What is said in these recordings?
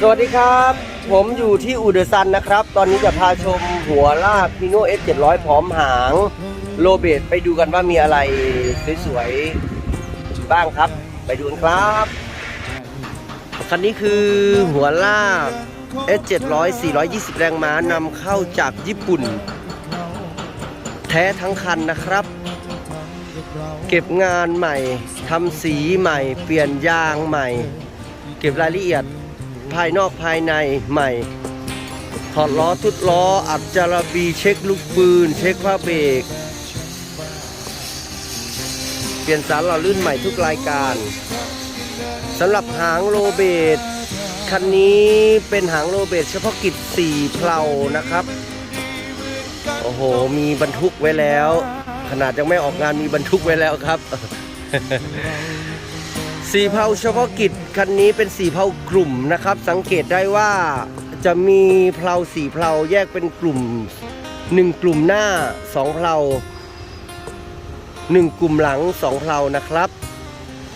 สวัสดีครับ ผมอยู่ที่อูเดอร์ซันนะครับ ตอนนี้จะพาชมหัวลากพิโนเอสเจ็ดร้อยพร้อมหางโลเบตไปดูกันว่ามีอะไรสวยๆบ้างครับ ไปดูกันครับ คันนี้คือหัวลาก S 700 420 แรงม้านำเข้าจากญี่ปุ่น แท้ทั้งคันนะครับ เก็บงานใหม่ทำสีใหม่ เปลี่ยนยางใหม่ เก็บรายละเอียดภายนอกภายในใหม่ ถอดล้อทุดล้อ อัดจาระบีเช็คลูกปืน เช็คผ้าเบรก เปลี่ยนสารหล่อลื่นใหม่ทุกรายการสำหรับหางโรเบตคันนี้เป็นหางโรเบตเฉพาะกิจ4เพลานะครับ โอ้โห มีบรรทุกไว้แล้ว ขนาดยังไม่ออกงานมีบรรทุกไว้แล้วครับ สีเผาเฉพาะกิจคันนี้เป็นสีเผากลุ่มนะครับ สังเกตได้ว่าจะมีเพลาสีเพลาแยกเป็นกลุ่มหนึ่งกลุ่มหน้าสองเพลาหนึ่งกลุ่มหลังสองเพลานะครับ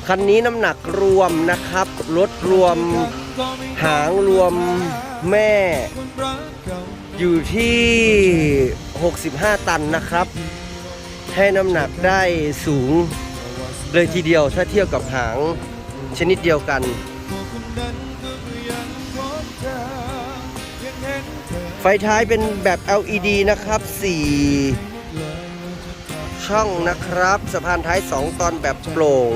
คันนี้น้ำหนักรวมนะครับรถรวมหางรวมแม่ อยู่ที่ 65 ตันนะครับ ให้น้ำหนักได้สูง เลยทีเดียวถ้าเทียบกับหางชนิดเดียวกันไฟท้ายเป็นแบบ LED นะครับ 4 ช่องนะครับ สะพานท้าย 2 ตอนแบบโปร่ง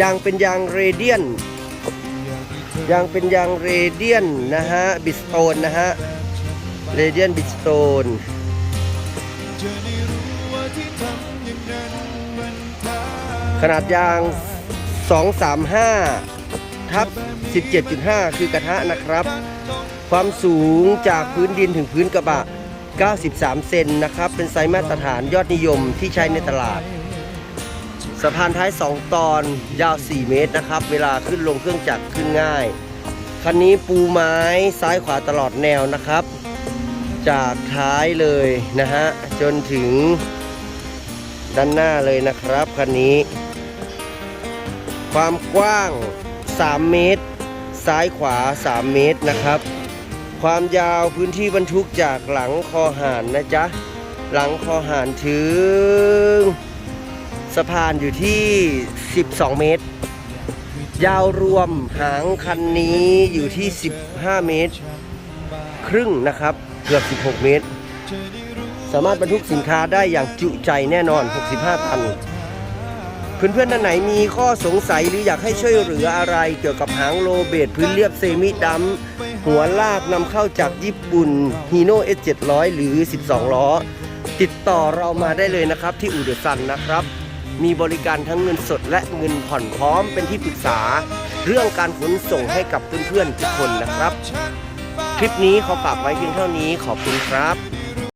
ยางเป็นยางเรเดียน ยางเป็นยางเรเดียนนะฮะ บิสโตนนะฮะ เรเดียนบิสโตน ขนาดยาง 235 ทับ 17.5 คือกระทะนะครับ ความสูงจากพื้นดินถึงพื้นกระบะ 93 เซนนะครับ เป็นไซส์มาตรฐานยอดนิยมที่ใช้ในตลาด สะพานท้าย 2 ตอนยาว 4 เมตรนะครับ เวลาขึ้นลงเครื่องจักรขึ้นง่าย คันนี้ปูไม้ซ้ายขวาตลอดแนวนะครับ จากท้ายเลยนะฮะ จนถึง ด้านหน้าเลยนะครับคันนี้ ความกว้าง 3 เมตร ซ้ายขวา 3 เมตรนะครับ ความยาวพื้นที่บรรทุกจากหลังคอหานนะจ๊ะ หลังคอหานถึง สะพานอยู่ที่ 12 เมตร ยาวรวมหางคันนี้อยู่ที่ 15 เมตร ครึ่งนะครับ เกือบ 16 เมตร สามารถบรรทุกสินค้าได้อย่างจุใจแน่นอน 65 ตัน เพื่อนๆท่านไหนมีข้อสงสัยหรืออยากให้ช่วยเหลืออะไรเกี่ยวกับหางโลเบตพื้นเรียบเซมิดัมหัวลากนำเข้าจากญี่ปุ่นฮีโน่ S700 หรือ 12 ล้อ ติดต่อเรามาได้เลยนะครับที่อูเดอะซันนะครับ มีบริการทั้งเงินสดและเงินผ่อนพร้อมเป็นที่ปรึกษา เรื่องการขนส่งให้กับเพื่อนๆทุกคนนะครับ คลิปนี้ขอฝากไว้เพียงเท่านี้ขอบคุณครับ